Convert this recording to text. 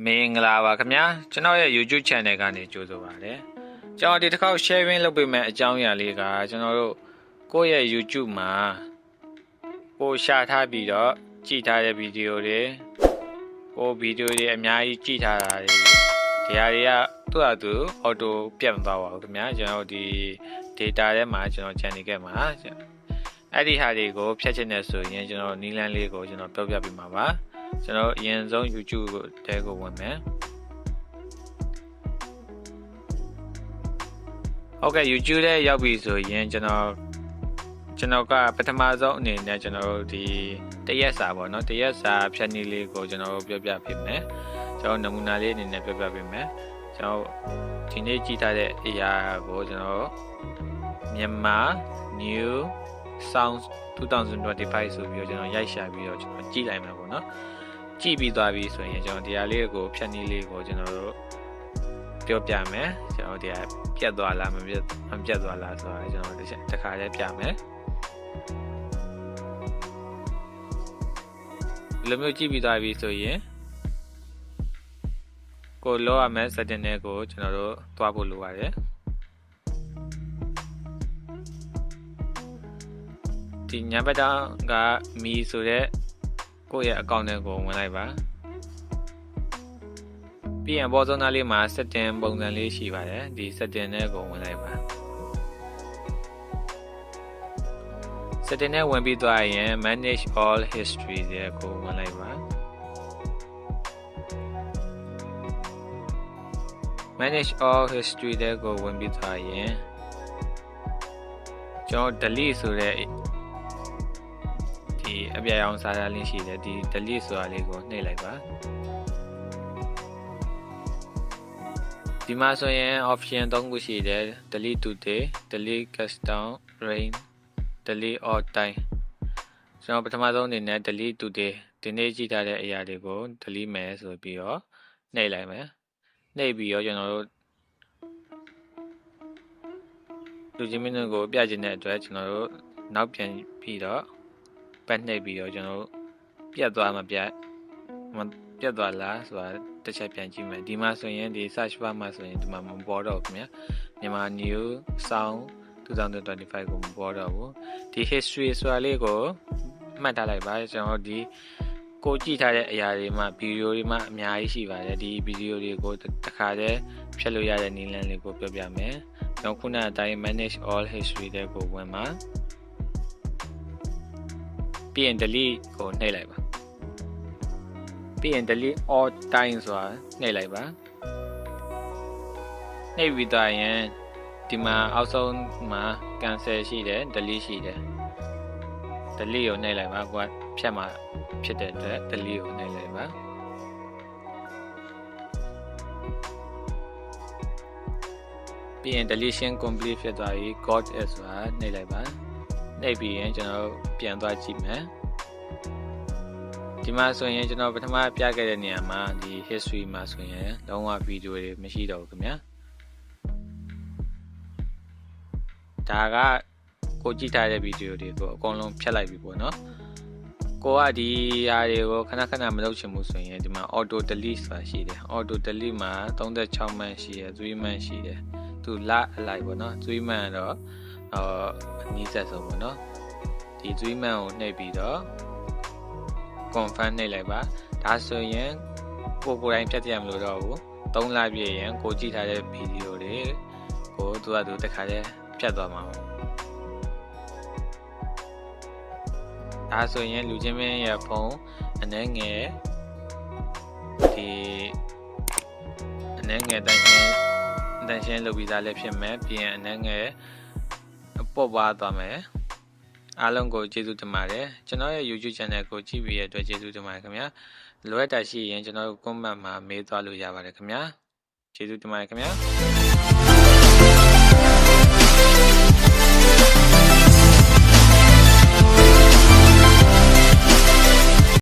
မင်္ဂလာပါခင်ဗျာကျွန်တော်ရဲ့ YouTube channel ကနေကြိုဆိုပါရစေကျွန်တော်ဒီတစ်ခေါက် sharing လုပ်ပေးမယ့်အကြောင်းအရာလေးကကျွန်တော်တို့ကိုယ့်ရဲ့ YouTube မှာကိုရှာထားပြီးတော့ကြည့်ထားတဲ့ဗီဒီယိုတွေကိုဗီဒီယိုတွေအများကြီးကြည့်ထားတာတွေဒီဟာတွေကသူ့အတူ auto ပြတ်မသွားပါဘူးခင်ဗျာကျွန်တော်ဒီ data ထဲမှာကျွန်တော် channel ကမှာအဲ့ဒီဟာတွေကိုဖြတ်ချင်တဲ့ဆိုရင်ကျွန်တော်နီလန်းလေးကိုကျွန်တော်ပြောပြပေးမှာပါ ကျွန်တော်အရင်ဆုံး YouTube ကိုတဲကိုဝင်မယ်ဟုတ်ကဲ့ YouTube ထဲရောက်ပြီဆိုရင်ကျွန်တော်ကျွန်တော်ကပထမဆုံးအနေနဲ့ကျွန်တော်တို့ဒီတရက်စာပေါ့နော်တရက်စာဖြတ်နည်းလေးကိုကျွန်တော်တို့ပြောပြပေးမယ်ကျွန်တော်နမူနာလေးအနေနဲ့ပြောပြပေးမယ်ကျွန်တော်ဒီနေ့ကြည့်ထားတဲ့အရာကိုကျွန်တော်မြန်မာ new sounds 2025ဆိုပြီးတော့ကျွန်တော်ရိုက်ရှာပြီးတော့ကျွန်တော်ကြည့်လိုက်မှာပေါ့နော် ကြည့်ပြီးသွားပြီဆိုရင်ကျွန်တော်ဒီဟာလေးကိုဖြတ်နည်းလေးကိုကျွန်တော်တို့ပြောပြမယ်ကျွန်တော်ဒီဟာပြတ်သွားလားမပြတ်မပြတ်သွားလားဆိုတာကျွန်တော်တစ်ခါလေးပြမယ်ဒီလိုမျိုးကြည့်ပြီးသွားပြီဆိုရင်ကိုလောရမယ် setting တွေကိုကျွန်တော်တို့သွားဖို့လိုပါတယ်ဒီညဘက်တောင်ကမီဆိုတဲ့ ကိုယ့်ရဲ့အကောင့်တွေကိုဝင်လိုက်ပါပြီးရင်ဘောဇုံသားလေးမှာ setting ပုံစံလေးရှိပါတယ်ဒီ setting တွေကိုဝင်လိုက်ပါ setting နဲ့ဝင်ပြီးသွားရင် manage all history တွေကိုဝင်လိုက်ပါ manage all history တွေကိုဝင်ပြီးသွားရင်ကျွန်တော် delete ဆိုတဲ့ဒီ အပြရအောင်စာသားလေးရှိတယ်ဒီ delete ဆိုတာလေးကိုနှိပ်လိုက်ပါဒီမှာဆိုရင် option 3ခုရှိတယ် delete today delete custom range delete all time ကျွန်တော်ပထမဆုံးအနေနဲ့ delete today ဒီနေ့ကြည့်ထားတဲ့အရာတွေကို delete မယ်ဆိုပြီးတော့နှိပ်လိုက်မယ်နှိပ်ပြီးတော့ကျွန်တော်တို့လူချင်းမင်းတို့ကိုပြချင်တဲ့အတွက်ကျွန်တော်တို့နောက်ပြန်ပြီးတော့ ပတ်နှိပ်ပြီးတော့ကျွန်တော်တို့ပြတ်သွားမှာပြတ်မပြတ်သွားလားဆိုတာတစ်ချက်ပြန်ကြည့်မယ်ဒီမှာဆိုရင်ဒီ search bar မှာဆိုရင်ဒီမှာမပေါ်တော့ဘူးခင်ဗျမြန်မာ new sound 2025ကိုမပေါ်တော့ဘူးဒီ history ဆိုတာလေးကိုမှတ်ထားလိုက်ပါကျွန်တော်ဒီကိုကြည့်ထားတဲ့အရာတွေမှာဗီဒီယိုတွေမှာအများကြီးရှိပါတယ်ဒီဗီဒီယိုတွေကိုတစ်ခါတည်းဖြတ်လို့ရတဲ့နည်းလမ်းလေးကိုပြောပြမယ်ကျွန်တော်ခုနအတိုင်း manage all history တဲ့ကိုဝင်မှာ ပြီးရင် delete ကိုနှိပ်လိုက်ပါပြီးရင် delete all time ဆိုတာနှိပ်လိုက်ပါနှိပ်ပြီးတော့ရင်ဒီမှာအောက်ဆုံးမှာ cancel ရှိတယ် delete ရှိတယ် delete ကိုနှိပ်လိုက်ပါကိုကဖြတ်မှာဖြစ်တဲ့အတွက် delete ကိုနှိပ်လိုက်ပါပြီးရင် deletion complete ဖြစ်သွားပြီ got as ဆိုတာနှိပ်လိုက်ပါ နှိပ်ပြီးရင်ကျွန်တော်ပြန်သွားကြည့်မယ်ဒီမှာဆိုရင်ကျွန်တော်ပထမပြခဲ့တဲ့နေရာမှာဒီ history မှာဆိုရင်လုံးဝဗီဒီယိုတွေမရှိတော့ဘူးခင်ဗျာဒါကကိုကြည့်ထားတဲ့ဗီဒီယိုတွေကိုအကုန်လုံးဖြတ်လိုက်ပြီပေါ့နော်ကိုကဒီဟာတွေကိုခဏခဏမလုပ်ချင်ဘူးဆိုရင်ဒီမှာ auto delete ဆိုတာရှိတယ် auto delete မှာ36မှန်ရှိတယ်3မှန်ရှိတယ်သူလအလိုက်ပေါ့နော်3မှန်တော့ အော်အနည်းဆက်ဆုံးပေါ့နော်ဒီ3မှန်ကိုနှိပ်ပြီးတော့ confirm နှိပ်လိုက်ပါဒါဆိုရင်ကိုကိုယ်တိုင်ဖြတ်ပြမလို့တော့ဘူး3လပြည့်ရင်ကိုကြည့်ထားတဲ့ဗီဒီယိုတွေကိုသူကသူတစ်ခါတည်းဖြတ်သွားမှာပေါ့ဒါဆိုရင်လူချင်းမင်းရဲ့ဖုန်းအနှဲငယ်ဒီအနှဲငယ်တန်ရှင်းတန်ရှင်းလုပ်ပြီးသားလည်းဖြစ်မယ်ပြီးရင်အနှဲငယ် ပေါ့ပါသွားမယ်အားလုံးကိုကျေးဇူးတင်ပါတယ်ကျွန်တော်ရဲ့ YouTube channel ကိုကြည့်ပြီးရတဲ့အတွက်ကျေးဇူးတင်ပါတယ်ခင်ဗျာလိုအပ်တာရှိရင်ကျွန်တော်တို့ comment မှာမေးသွားလို့ရပါတယ်ခင်ဗျာကျေးဇူးတင်ပါတယ်ခင်ဗျာ